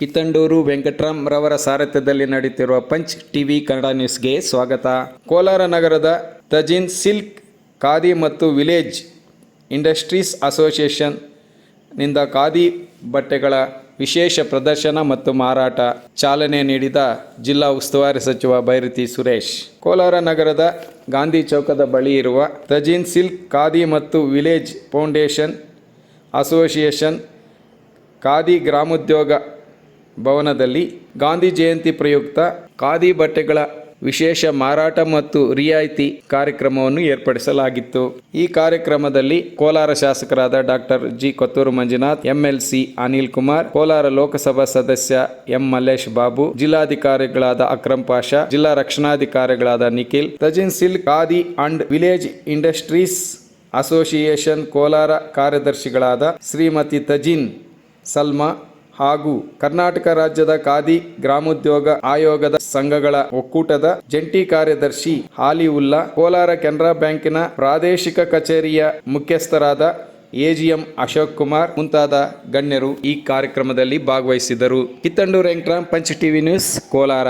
ಕಿತ್ತಂಡೂರು ವೆಂಕಟರಾಮ್ ರವರ ಸಾರಥ್ಯದಲ್ಲಿ ನಡೆಯುತ್ತಿರುವ punch TV Kannada ನ್ಯೂಸ್ಗೆ ಸ್ವಾಗತ. ಕೋಲಾರ ನಗರದ ತಜಿನ್ ಸಿಲ್ಕ್ ಖಾದಿ ಮತ್ತು ವಿಲೇಜ್ ಇಂಡಸ್ಟ್ರೀಸ್ ಅಸೋಸಿಯೇಷನ್ನಿಂದ ಖಾದಿ ಬಟ್ಟೆಗಳ ವಿಶೇಷ ಪ್ರದರ್ಶನ ಮತ್ತು ಮಾರಾಟ ಚಾಲನೆ ನೀಡಿದ ಜಿಲ್ಲಾ ಉಸ್ತುವಾರಿ ಸಚಿವ ಬೈರತಿ ಸುರೇಶ್. ಕೋಲಾರ ನಗರದ ಗಾಂಧಿ ಚೌಕದ ಬಳಿ ಇರುವ ತಜಿನ್ ಸಿಲ್ಕ್ ಖಾದಿ ಮತ್ತು village foundation association khadi Gramodyog ಭವನದಲ್ಲಿ ಗಾಂಧಿ ಜಯಂತಿ ಪ್ರಯುಕ್ತ ಖಾದಿ ಬಟ್ಟೆಗಳ ವಿಶೇಷ ಮಾರಾಟ ಮತ್ತು ರಿಯಾಯಿತಿ ಕಾರ್ಯಕ್ರಮವನ್ನು ಏರ್ಪಡಿಸಲಾಗಿತ್ತು. ಈ ಕಾರ್ಯಕ್ರಮದಲ್ಲಿ ಕೋಲಾರ ಶಾಸಕರಾದ doctor G Kothur Manjunath, MLC Anil Kumar, Kolar Lok Sabha ಸದಸ್ಯ ಎಂ ಮಲ್ಲೇಶ್ ಬಾಬು, ಜಿಲ್ಲಾಧಿಕಾರಿಗಳಾದ ಅಕ್ರಮ್ ಪಾಷಾ, ಜಿಲ್ಲಾ ರಕ್ಷಣಾಧಿಕಾರಿಗಳಾದ Nikhil, Tajin silk khadi and village industries association Kolar ಕಾರ್ಯದರ್ಶಿಗಳಾದ ಶ್ರೀಮತಿ ತಜಿನ್ ಸಲ್ಮಾ ಹಾಗೂ ಕರ್ನಾಟಕ ರಾಜ್ಯದ ಖಾದಿ ಗ್ರಾಮೋದ್ಯೋಗ ಆಯೋಗದ ಸಂಘಗಳ ಒಕ್ಕೂಟದ ಜಂಟಿ ಕಾರ್ಯದರ್ಶಿ ಹಾಲಿವುಲ್ಲಾ, ಕೋಲಾರ ಕೆನರಾ ಬ್ಯಾಂಕಿನ ಪ್ರಾದೇಶಿಕ ಕಚೇರಿಯ ಮುಖ್ಯಸ್ಥರಾದ ಎಜಿಎಂ ಅಶೋಕ್ ಕುಮಾರ್ ಮುಂತಾದ ಗಣ್ಯರು ಈ ಕಾರ್ಯಕ್ರಮದಲ್ಲಿ ಭಾಗವಹಿಸಿದರು. Kittandur Venkataram Punch TV news, Kolar.